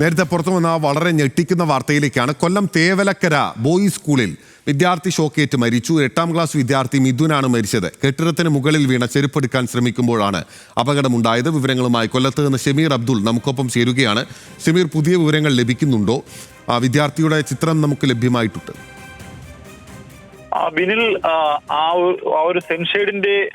നേരത്തെ പുറത്തു വന്ന വളരെ ഞെട്ടിക്കുന്ന വാർത്തയിലേക്കാണ് കൊല്ലം തേവലക്കര ബോയ്സ് സ്കൂളിൽ വിദ്യാർത്ഥി ഷോക്കേറ്റ് മരിച്ചു. എട്ടാം ക്ലാസ് വിദ്യാർത്ഥി മിഥുനാണ് മരിച്ചത്. കെട്ടിടത്തിന് മുകളിൽ വീണ ചെരുപ്പെടുക്കാൻ ശ്രമിക്കുമ്പോഴാണ് അപകടമുണ്ടായത്. വിവരങ്ങളുമായി കൊല്ലത്ത് നിന്ന് ഷമീർ അബ്ദുൾ നമുക്കൊപ്പം ചേരുകയാണ്. ഷമീർ പുതിയ വിവരങ്ങൾ ലഭിക്കുന്നുണ്ടോ? ആ വിദ്യാർത്ഥിയുടെ ചിത്രം നമുക്ക് ലഭ്യമായിട്ടുണ്ട്. ബിനിൽ ആ, ഒരു- സെൻഷേഡിന്റെ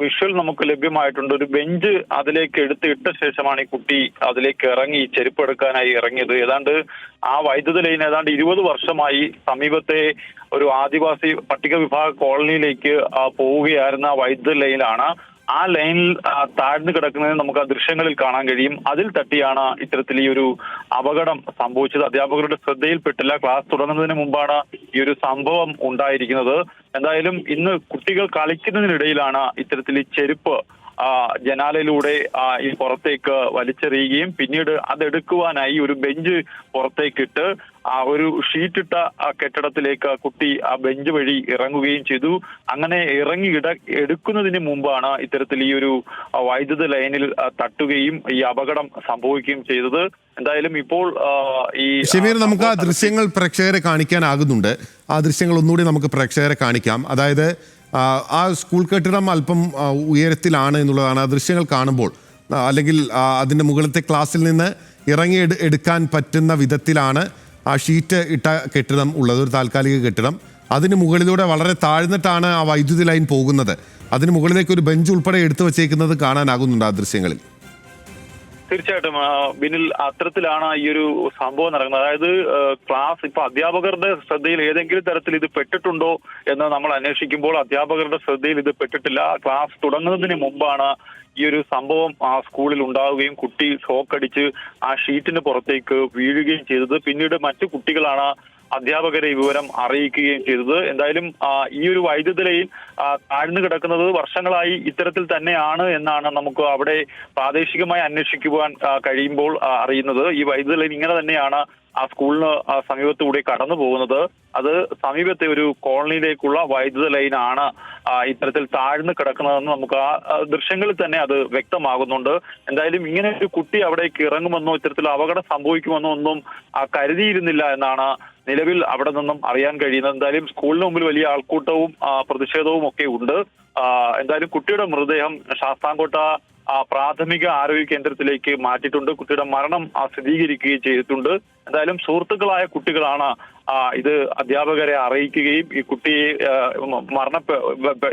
വിഷ്വൽ നമുക്ക് ലഭ്യമായിട്ടുണ്ട്. ഒരു ബെഞ്ച് അതിലേക്ക് എടുത്ത് ഇട്ട ശേഷമാണ് ഈ കുട്ടി അതിലേക്ക് ഇറങ്ങി ചെരുപ്പെടുക്കാനായി ഇറങ്ങിയത്. ഏതാണ്ട് ആ വൈദ്യുത ലൈൻ ഏതാണ്ട് ഇരുപത് വർഷമായി സമീപത്തെ ഒരു ആദിവാസി പട്ടിക വിഭാഗ കോളനിയിലേക്ക് പോവുകയായിരുന്ന വൈദ്യുത ലൈനാണ് ആ ലൈനിൽ താഴ്ന്നു കിടക്കുന്നത് നമുക്ക് ആ ദൃശ്യങ്ങളിൽ കാണാൻ കഴിയും. അതിൽ തട്ടിയാണ് ഇത്തരത്തിൽ ഈ ഒരു അപകടം സംഭവിച്ചത്. അധ്യാപകരുടെ ശ്രദ്ധയിൽപ്പെട്ടില്ല. ക്ലാസ് തുടങ്ങുന്നതിന് മുമ്പാണ് ഈ ഒരു സംഭവം ഉണ്ടായിരിക്കുന്നത്. എന്തായാലും ഇന്ന് കുട്ടികൾ കളിക്കുന്നതിനിടയിലാണ് ഇത്തരത്തിൽ ഈ ചെരുപ്പ് ജനാലയിലൂടെ ഈ പുറത്തേക്ക് വലിച്ചെറിയുകയും പിന്നീട് അതെടുക്കുവാനായി ഒരു ബെഞ്ച് പുറത്തേക്കിട്ട് ആ ഒരു ഷീറ്റിട്ട ആ കെട്ടിടത്തിലേക്ക് ആ കുട്ടി ആ ബെഞ്ച് വഴി ഇറങ്ങുകയും ചെയ്തു. അങ്ങനെ ഇറങ്ങി ഇട എടുക്കുന്നതിന് മുമ്പാണ് ഇത്തരത്തിൽ ഈ ഒരു വൈദ്യുത ലൈനിൽ തട്ടുകയും ഈ അപകടം സംഭവിക്കുകയും ചെയ്തത്. എന്തായാലും ഇപ്പോൾ ഈ ഷമീർ നമുക്ക് ആ ദൃശ്യങ്ങൾ പ്രേക്ഷകരെ കാണിക്കാനാകുന്നുണ്ട്. ആ ദൃശ്യങ്ങൾ ഒന്നുകൂടി നമുക്ക് പ്രേക്ഷകരെ കാണിക്കാം. അതായത് ആ, സ്കൂൾ കെട്ടിടം അല്പം ഉയരത്തിലാണ് എന്നുള്ളതാണ് ആ ദൃശ്യങ്ങൾ കാണുമ്പോൾ. അല്ലെങ്കിൽ അതിന്റെ അതിന്റെ മുകളിലത്തെ ക്ലാസ്സിൽ നിന്ന് ഇറങ്ങി എടുക്കാൻ പറ്റുന്ന വിധത്തിലാണ് ആ ഷീറ്റ് ഇട്ട കെട്ടിടം ഉള്ളത് ഒരു താൽക്കാലിക കെട്ടിടം. അതിന് മുകളിലൂടെ വളരെ താഴ്ന്നിട്ടാണ് ആ വൈദ്യുതി ലൈൻ പോകുന്നത്. അതിന് മുകളിലേക്ക് ഒരു ബെഞ്ച് ഉൾപ്പെടെ എടുത്തു വച്ചേക്കുന്നത് കാണാനാകുന്നുണ്ട് ആ ദൃശ്യങ്ങളിൽ. തീർച്ചയായിട്ടും ബിനിൽ അത്തരത്തിലാണ് ഈ ഒരു സംഭവം നടക്കുന്നത്. അതായത് ക്ലാസ് ഇപ്പൊ അധ്യാപകരുടെ ശ്രദ്ധയിൽ ഏതെങ്കിലും തരത്തിൽ ഇത് പെട്ടിട്ടുണ്ടോ എന്ന് നമ്മൾ അന്വേഷിക്കുമ്പോൾ അധ്യാപകരുടെ ശ്രദ്ധയിൽ ഇത് പെട്ടിട്ടില്ല. ക്ലാസ് തുടങ്ങുന്നതിന് മുമ്പാണ് ഈ ഒരു സംഭവം ആ സ്കൂളിൽ ഉണ്ടാവുകയും കുട്ടി ഷോക്കടിച്ച് ആ ഷീറ്റിന് പുറത്തേക്ക് വീഴുകയും ചെയ്തത്. പിന്നീട് മറ്റു കുട്ടികളാണ് അധ്യാപകരെ വിവരം അറിയിക്കുകയും ചെയ്തത്. എന്തായാലും ഈ ഒരു വൈദ്യുത ലൈൻ താഴ്ന്നു കിടക്കുന്നത് വർഷങ്ങളായി ഇത്തരത്തിൽ തന്നെയാണ് എന്നാണ് നമുക്ക് അവിടെ പ്രാദേശികമായി അന്വേഷിക്കുവാൻ കഴിയുമ്പോൾ അറിയുന്നത്. ഈ വൈദ്യുത ലൈൻ ഇങ്ങനെ തന്നെയാണ് ആ സ്കൂളിന് സമീപത്തൂടെ കടന്നു പോകുന്നത്. അത് സമീപത്തെ ഒരു കോളനിയിലേക്കുള്ള വൈദ്യുത ലൈനാണ് ഇത്തരത്തിൽ താഴ്ന്നു കിടക്കുന്നതെന്ന് നമുക്ക് ആ ദൃശ്യങ്ങളിൽ തന്നെ അത് വ്യക്തമാകുന്നുണ്ട്. എന്തായാലും ഇങ്ങനെ ഒരു കുട്ടി അവിടേക്ക് ഇറങ്ങുമെന്നോ ഇത്തരത്തിൽ അപകടം സംഭവിക്കുമെന്നോ ഒന്നും കരുതിയിരുന്നില്ല എന്നാണ് നിലവിൽ അവിടെ നിന്നും അറിയാൻ കഴിയുന്നത് എന്തായാലും സ്കൂളിന് മുമ്പിൽ വലിയ ആൾക്കൂട്ടവും പ്രതിഷേധവും ഒക്കെ ഉണ്ട്. എന്തായാലും കുട്ടിയുടെ മൃതദേഹം ശാസ്താംകോട്ട പ്രാഥമിക ആരോഗ്യ കേന്ദ്രത്തിലേക്ക് മാറ്റിയിട്ടുണ്ട്. കുട്ടിയുടെ മരണം സ്ഥിരീകരിക്കുകയും ചെയ്തിട്ടുണ്ട്. എന്തായാലും സുഹൃത്തുക്കളായ കുട്ടികളാണ് ഇത് അധ്യാപകരെ അറിയിക്കുകയും ഈ കുട്ടിയെ മരണ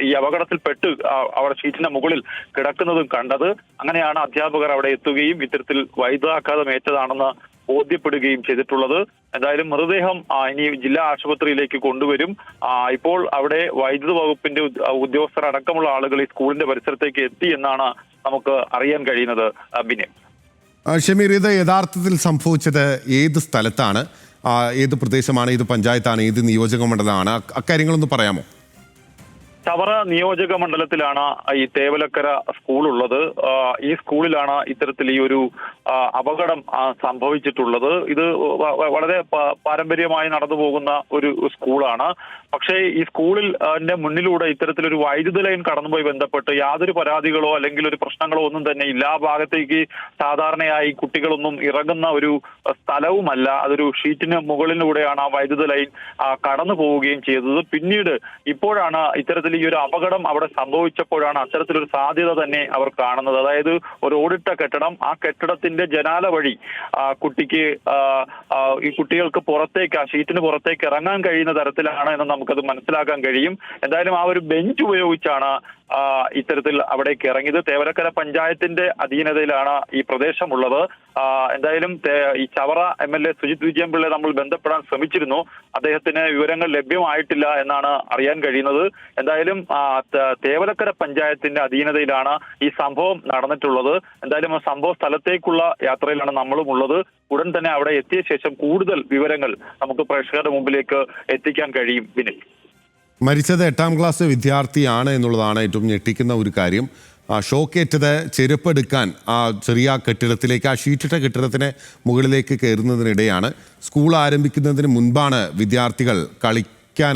ഈ അപകടത്തിൽപ്പെട്ട് ആ, അവിടെ ഷീറ്റിന്റെ മുകളിൽ കിടക്കുന്നതും കണ്ടത്. അങ്ങനെയാണ് അധ്യാപകർ അവിടെ എത്തുകയും ഇത്തരത്തിൽ വൈദ്യുതാഘാതം ഏറ്റതാണെന്ന് ബോധ്യപ്പെടുകയും ചെയ്തിട്ടുള്ളത്. എന്തായാലും മൃതദേഹം ഇനി ജില്ലാ ആശുപത്രിയിലേക്ക് കൊണ്ടുവരും. ഇപ്പോൾ അവിടെ വൈദ്യുത വകുപ്പിന്റെ ഉദ്- ഉദ്യോഗസ്ഥർ അടക്കമുള്ള ആളുകൾ ഈ സ്കൂളിന്റെ പരിസരത്തേക്ക് എത്തി എന്നാണ് നമുക്ക് അറിയാൻ കഴിയുന്നത് ബിനെ. ഷമീർ ഇത് യഥാർത്ഥത്തിൽ സംഭവിച്ചത് ഏത് സ്ഥലത്താണ്? ഏത് പ്രദേശമാണ്? ഏത് പഞ്ചായത്താണ്? ഏത് നിയോജക മണ്ഡലമാണ് അക്കാര്യങ്ങളൊന്ന് പറയാമോ? ചവറ നിയോജക മണ്ഡലത്തിലാണ് ഈ തേവലക്കര സ്കൂൾ ഉള്ളത്. ഈ സ്കൂളിലാണ് ഇത്തരത്തിൽ ഈ ഒരു അപകടം സംഭവിച്ചിട്ടുള്ളത്. ഇത് വളരെ പാരമ്പര്യമായി നടന്നു പോകുന്ന ഒരു സ്കൂളാണ് പക്ഷേ ഈ സ്കൂളിന്റെ മുന്നിലൂടെ ഇത്തരത്തിലൊരു വൈദ്യുത ലൈൻ കടന്നുപോയി ബന്ധപ്പെട്ട് യാതൊരു പരാതികളോ അല്ലെങ്കിൽ ഒരു പ്രശ്നങ്ങളോ ഒന്നും തന്നെ ഇല്ല. ആ ഭാഗത്തേക്ക് സാധാരണയായി കുട്ടികളൊന്നും ഇറങ്ങുന്ന ഒരു സ്ഥലവുമല്ല. അതൊരു ഷീറ്റിന് മുകളിലൂടെയാണ് ആ വൈദ്യുത ലൈൻ കടന്നു പോവുകയും ചെയ്തത്. പിന്നീട് ഇപ്പോഴാണ് ഇത്തരത്തിൽ ഈ ഒരു അപകടം അവിടെ സംഭവിച്ചപ്പോഴാണ് അത്തരത്തിലൊരു സാധ്യത തന്നെ അവർ കാണുന്നത്. അതായത് ഒരു ഓടിട്ട കെട്ടിടം ആ കെട്ടിടത്തിന്റെ ജനാല വഴി ആ, കുട്ടിക്ക് ഈ കുട്ടികൾക്ക് പുറത്തേക്ക് ആ ഷീറ്റിന് പുറത്തേക്ക് ഇറങ്ങാൻ കഴിയുന്ന തരത്തിലാണ് എന്ന് നമുക്കത് മനസ്സിലാക്കാൻ കഴിയും. എന്തായാലും ആ ഒരു ബെഞ്ച് ഉപയോഗിച്ചാണ് ഇത്തരത്തിൽ അവിടേക്ക് ഇറങ്ങിയത്. തേവരക്കര പഞ്ചായത്തിന്റെ അധീനതയിലാണ് ഈ പ്രദേശമുള്ളത്. എന്തായാലും ഈ Chavara M L A Sujith വിജയൻപിള്ളയെ നമ്മൾ ബന്ധപ്പെടാൻ ശ്രമിച്ചിരുന്നു. അദ്ദേഹത്തിന് വിവരങ്ങൾ ലഭ്യമായിട്ടില്ല എന്നാണ് അറിയാൻ കഴിയുന്നത്. എന്തായാലും തേവലക്കര പഞ്ചായത്തിന്റെ അധീനതയിലാണ് ഈ സംഭവം നടന്നിട്ടുള്ളത്. എന്തായാലും ആ സംഭവ സ്ഥലത്തേക്കുള്ള യാത്രയിലാണ് നമ്മളും ഉള്ളത്. ഉടൻ തന്നെ അവിടെ എത്തിയ ശേഷം കൂടുതൽ വിവരങ്ങൾ നമുക്ക് പ്രേക്ഷകരുടെ മുമ്പിലേക്ക് എത്തിക്കാൻ കഴിയും. വിനിൽ. മരിച്ചത് എട്ടാം ക്ലാസ് വിദ്യാർത്ഥിയാണ് എന്നുള്ളതാണ് ഏറ്റവും ഞെട്ടിക്കുന്ന ഒരു കാര്യം. ഷോക്കേറ്റത് ചെരുപ്പെടുക്കാൻ ആ ചെറിയ കെട്ടിടത്തിലേക്ക് ആ ഷീറ്റിട്ട കെട്ടിടത്തിന് മുകളിലേക്ക് കയറുന്നതിനിടെയാണ്. സ്കൂൾ ആരംഭിക്കുന്നതിന് മുൻപാണ് വിദ്യാർത്ഥികൾ കളി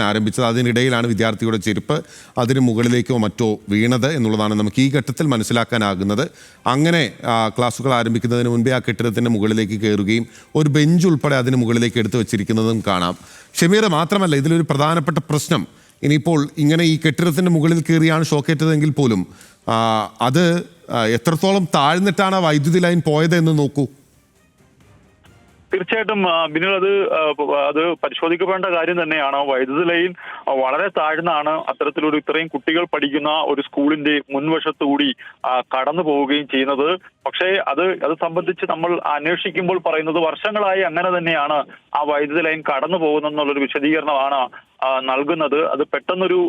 ആരംഭിച്ചത്. അതിനിടയിലാണ് വിദ്യാർത്ഥിയുടെ ചെരുപ്പ് അതിന് മുകളിലേക്കോ മറ്റോ വീണത് എന്നുള്ളതാണ് നമുക്ക് ഈ ഘട്ടത്തിൽ മനസ്സിലാക്കാനാകുന്നത്. അങ്ങനെ ക്ലാസ്സുകൾ ആരംഭിക്കുന്നതിന് മുൻപേ ആ കെട്ടിടത്തിന്റെ മുകളിലേക്ക് കയറുകയും ഒരു ബെഞ്ച് ഉൾപ്പെടെ അതിന് മുകളിലേക്ക് എടുത്തു വച്ചിരിക്കുന്നതും കാണാം. ഷമീർ മാത്രമല്ല ഇതിലൊരു പ്രധാനപ്പെട്ട പ്രശ്നം. ഇനിയിപ്പോൾ ഇങ്ങനെ ഈ കെട്ടിടത്തിന്റെ മുകളിൽ കയറിയാണ് ഷോക്കേറ്റതെങ്കിൽ പോലും അത് എത്രത്തോളം താഴ്ന്നിട്ടാണ് ആ വൈദ്യുതി ലൈൻ പോയത് എന്ന് നോക്കൂ. തീർച്ചയായിട്ടും ബിനു അത് അത് പരിശോധിക്കപ്പെടേണ്ട കാര്യം തന്നെയാണ്. വൈദ്യുതി ലൈൻ വളരെ താഴ്ന്നാണ് അത്തരത്തിലൊരു ഇത്രയും കുട്ടികൾ പഠിക്കുന്ന ഒരു സ്കൂളിന്റെ മുൻവശത്തുകൂടി കടന്നു പോവുകയും ചെയ്യുന്നത്. പക്ഷേ അത് അത് സംബന്ധിച്ച് നമ്മൾ അന്വേഷിക്കുമ്പോൾ പറയുന്നത് വർഷങ്ങളായി അങ്ങനെ തന്നെയാണ് ആ വൈദ്യുതി ലൈൻ കടന്നു പോകുന്നെന്നുള്ളൊരു വിശദീകരണമാണ് നൽകുന്നത്. അത് പെട്ടെന്നൊരു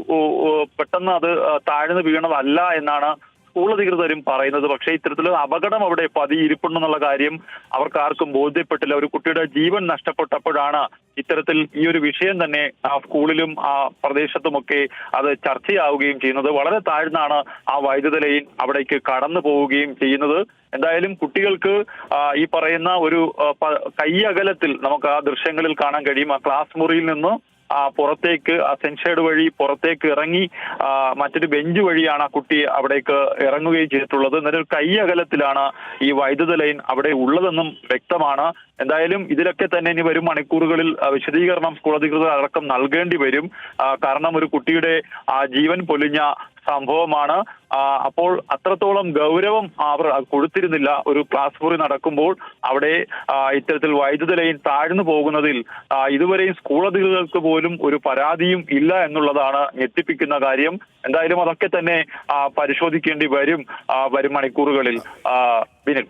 പെട്ടെന്ന് അത് താഴ്ന്നു വീണതല്ല എന്നാണ് സ്കൂൾ അധികൃതരും പറയുന്നത് പക്ഷേ ഇത്തരത്തിലൊരു അപകടം അവിടെ പതിയിരിപ്പുണ്ടെന്നുള്ള കാര്യം അവർക്ക് ആർക്കും ബോധ്യപ്പെട്ടില്ല. ഒരു കുട്ടിയുടെ ജീവൻ നഷ്ടപ്പെട്ടപ്പോഴാണ് ഇത്തരത്തിൽ ഈ ഒരു വിഷയം തന്നെ ആ സ്കൂളിലും ആ പ്രദേശത്തുമൊക്കെ അത് ചർച്ചയാവുകയും ചെയ്യുന്നത്. വളരെ താഴ്ന്നാണ് ആ വൈദ്യുത ലൈൻ അവിടേക്ക് കടന്നു പോവുകയും ചെയ്യുന്നത്. എന്തായാലും കുട്ടികൾക്ക് ഈ പറയുന്ന ഒരു കൈ അകലത്തിൽ നമുക്ക് ആ ദൃശ്യങ്ങളിൽ കാണാൻ കഴിയും. ആ ക്ലാസ് മുറിയിൽ നിന്ന് പുറത്തേക്ക് ആ സെൻഷേഡ് വഴി പുറത്തേക്ക് ഇറങ്ങി മറ്റൊരു ബെഞ്ച് വഴിയാണ് ആ കുട്ടി അവിടേക്ക് ഇറങ്ങുകയും ചെയ്തിട്ടുള്ളത്. എന്നൊരു കൈ അകലത്തിലാണ് ഈ വൈദ്യുത ലൈൻ അവിടെ ഉള്ളതെന്നും വ്യക്തമാണ്. എന്തായാലും ഇതിലൊക്കെ തന്നെ ഇനി വരും മണിക്കൂറുകളിൽ വിശദീകരണം സ്കൂൾ അധികൃതർ അടക്കം നൽകേണ്ടി വരും. കാരണം ഒരു കുട്ടിയുടെ ജീവൻ പൊലിഞ്ഞ സംഭവമാണ്. അപ്പോൾ അത്രത്തോളം ഗൗരവം അവർ കൊടുത്തിരുന്നില്ല. ഒരു ക്ലാസ് മുറി നടക്കുമ്പോൾ അവിടെ ഇത്തരത്തിൽ വൈദ്യുത ലൈൻ താഴ്ന്നു പോകുന്നതിൽ ഇതുവരെയും സ്കൂൾ അധികൃതർക്ക് പോലും ഒരു പരാതിയും ഇല്ല എന്നുള്ളതാണ് ഞെട്ടിപ്പിക്കുന്ന കാര്യം. എന്തായാലും അതൊക്കെ തന്നെ പരിശോധിക്കേണ്ടി വരും വരും മണിക്കൂറുകളിൽ. ആ, വിനിൽ.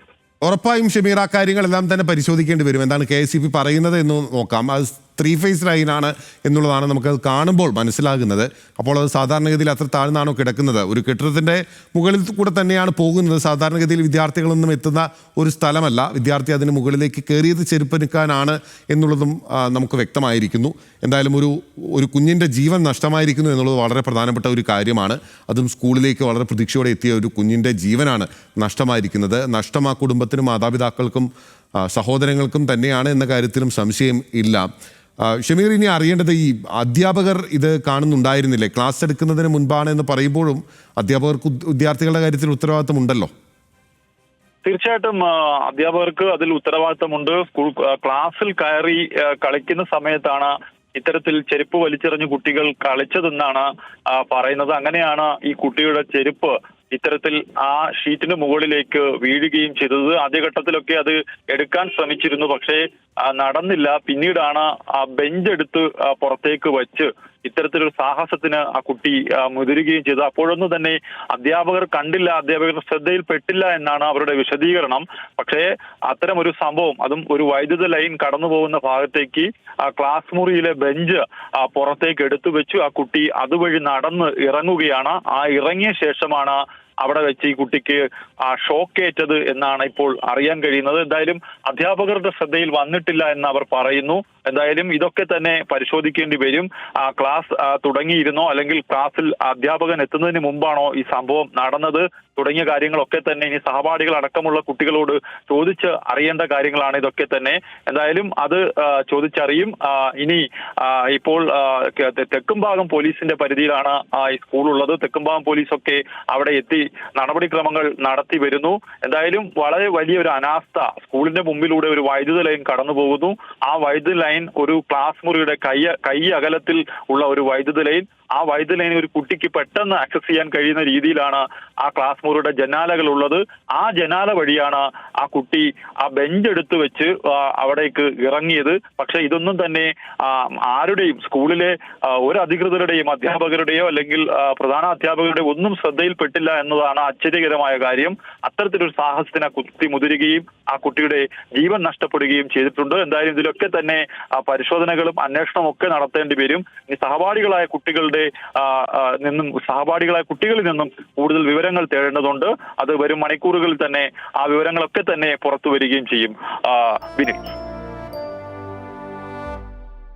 ഉറപ്പായും ഷമീർ ആ കാര്യങ്ങളെല്ലാം തന്നെ പരിശോധിക്കേണ്ടി വരും. എന്താണ് കെ പറയുന്നത് എന്ന് നോക്കാം. അത് ത്രീ ഫേസ് ലൈനാണ് എന്നുള്ളതാണ് നമുക്കത് കാണുമ്പോൾ മനസ്സിലാകുന്നത്. അപ്പോൾ അത് സാധാരണഗതിയിൽ അത്ര താഴ്ന്നാണോ കിടക്കുന്നത്? ഒരു കെട്ടിടത്തിന്റെ മുകളിൽ കൂടെ തന്നെയാണ് പോകുന്നത്. സാധാരണഗതിയിൽ വിദ്യാർത്ഥികളൊന്നും എത്തുന്ന ഒരു സ്ഥലമല്ല. വിദ്യാർത്ഥി അതിന് മുകളിലേക്ക് കയറിയത് ചെരുപ്പനുക്കാനാണ് എന്നുള്ളതും നമുക്ക് വ്യക്തമായിരിക്കുന്നു. എന്തായാലും ഒരു ഒരു കുഞ്ഞിന്റെ ജീവൻ നഷ്ടമായിരിക്കുന്നു എന്നുള്ളത് വളരെ പ്രധാനപ്പെട്ട ഒരു കാര്യമാണ്. അതും സ്കൂളിലേക്ക് വളരെ പ്രതീക്ഷയോടെ എത്തിയ ഒരു കുഞ്ഞിന്റെ ജീവനാണ് നഷ്ടമായിരിക്കുന്നത്. നഷ്ടം ആ കുടുംബത്തിനും മാതാപിതാക്കൾക്കും സഹോദരങ്ങൾക്കും തന്നെയാണ് എന്ന കാര്യത്തിലും സംശയം ഇല്ല. ഷമീർ ഇനി അറിയേണ്ടത് ഈ അധ്യാപകർ ഇത് കാണുന്നുണ്ടായിരുന്നില്ലേ? ക്ലാസ് എടുക്കുന്നതിന് മുൻപാണ് എന്ന് പറയുമ്പോഴും അധ്യാപകർക്ക് വിദ്യാർത്ഥികളുടെ കാര്യത്തിൽ ഉത്തരവാദിത്തം ഉണ്ടല്ലോ തീർച്ചയായിട്ടും അധ്യാപകർക്ക് അതിൽ ഉത്തരവാദിത്തമുണ്ട്. ക്ലാസ്സിൽ കയറി കളിക്കുന്ന സമയത്താണ് ഇത്തരത്തിൽ ചെരുപ്പ് വലിച്ചെറിഞ്ഞ് കുട്ടികൾ കളിച്ചതെന്നാണ് പറയുന്നത്. അങ്ങനെയാണ് ഈ കുട്ടിയുടെ ചെരുപ്പ് ഇത്തരത്തിൽ ആ ഷീറ്റിന് മുകളിലേക്ക് വീഴുകയും ചെയ്തത്. ആദ്യഘട്ടത്തിലൊക്കെ അത് എടുക്കാൻ ശ്രമിച്ചിരുന്നു. പക്ഷേ നടന്നില്ല. പിന്നീടാണ് ആ ബെഞ്ച് എടുത്ത് പുറത്തേക്ക് വച്ച് ഇത്തരത്തിലൊരു സാഹസത്തിന് ആ കുട്ടി മുതിരുകയും ചെയ്തു. അപ്പോഴൊന്നും തന്നെ അധ്യാപകർ കണ്ടില്ല അധ്യാപകർ ശ്രദ്ധയിൽപ്പെട്ടില്ല എന്നാണ് അവരുടെ വിശദീകരണം. പക്ഷേ അത്തരം ഒരു സംഭവം അതും ഒരു വൈദ്യുത ലൈൻ കടന്നു പോകുന്ന ഭാഗത്തേക്ക് ആ ക്ലാസ് മുറിയിലെ ബെഞ്ച് പുറത്തേക്ക് എടുത്തു വെച്ചു ആ കുട്ടി അതുവഴി നടന്ന് ഇറങ്ങുകയാണ്. ആ ഇറങ്ങിയ ശേഷമാണ് അവിടെ വെച്ച് ഈ കുട്ടിക്ക് ആ ഷോക്കേറ്റത് എന്നാണ് ഇപ്പോൾ അറിയാൻ കഴിയുന്നത്. എന്തായാലും അധ്യാപകരുടെ ശ്രദ്ധയിൽ വന്നിട്ടില്ല എന്ന് അവർ പറയുന്നു. എന്തായാലും ഇതൊക്കെ തന്നെ പരിശോധിക്കേണ്ടി വരും. ആ ക്ലാസ് തുടങ്ങിയിരുന്നോ? അല്ലെങ്കിൽ ക്ലാസ്സിൽ അധ്യാപകൻ എത്തുന്നതിന് മുമ്പാണോ ഈ സംഭവം നടന്നത്? തുടങ്ങിയ കാര്യങ്ങളൊക്കെ തന്നെ ഇനി സഹപാഠികൾ അടക്കമുള്ള കുട്ടികളോട് ചോദിച്ച് അറിയേണ്ട കാര്യങ്ങളാണ് ഇതൊക്കെ തന്നെ. എന്തായാലും അത് ചോദിച്ചറിയും. ഇനി ഇപ്പോൾ തെക്കും ഭാഗം പോലീസിന്റെ പരിധിയിലാണ് ഈ സ്കൂളുള്ളത് തെക്കുംഭാഗം പോലീസൊക്കെ അവിടെ എത്തി നടപടിക്രമങ്ങൾ നടത്തി വരുന്നു. എന്തായാലും വളരെ വലിയൊരു അനാസ്ഥ സ്കൂളിന്റെ മുമ്പിലൂടെ ഒരു വൈദ്യുത ലൈൻ കടന്നു പോകുന്നു. ആ വൈദ്യുത ലൈൻ ഒരു ക്ലാസ് മുറിയുടെ കൈ കൈ അകലത്തിൽ ഉള്ള ഒരു വൈദ്യുത ലൈൻ ആ വൈദ്യുത ഒരു കുട്ടിക്ക് പെട്ടെന്ന് ആക്സസ് ചെയ്യാൻ കഴിയുന്ന രീതിയിലാണ് ആ ക്ലാസ് മുറിയുടെ ജനാലകൾ ഉള്ളത്. ആ ജനാല വഴിയാണ് ആ കുട്ടി ആ ബെഞ്ച് എടുത്തു വെച്ച് അവിടേക്ക് ഇറങ്ങിയത്. പക്ഷെ ഇതൊന്നും തന്നെ ആരുടെയും സ്കൂളിലെ ഒരു അധികൃതരുടെയും അധ്യാപകരുടെയോ അല്ലെങ്കിൽ പ്രധാന അധ്യാപകരുടെയോ ഒന്നും ശ്രദ്ധയിൽപ്പെട്ടില്ല എന്നതാണ് ആശ്ചര്യകരമായ കാര്യം. അത്തരത്തിലൊരു സാഹസത്തിന് ആ കുട്ടി മുതിരുകയും ആ കുട്ടിയുടെ ജീവൻ നഷ്ടപ്പെടുകയും ചെയ്തിട്ടുണ്ട്. എന്തായാലും ഇതിലൊക്കെ തന്നെ പരിശോധനകളും അന്വേഷണവും ഒക്കെ നടത്തേണ്ടി വരും. ഇനി സഹപാഠികളായ കുട്ടികളുടെ ആ, നിന്നും സഹപാഠികളായ കുട്ടികളിൽ നിന്നും കൂടുതൽ വിവരങ്ങൾ തേടേണ്ടതുണ്ട്. അത് വരും മണിക്കൂറുകളിൽ തന്നെ ആ വിവരങ്ങളൊക്കെ തന്നെ പുറത്തു വരികയും ചെയ്യും. ആ, വിനിൽ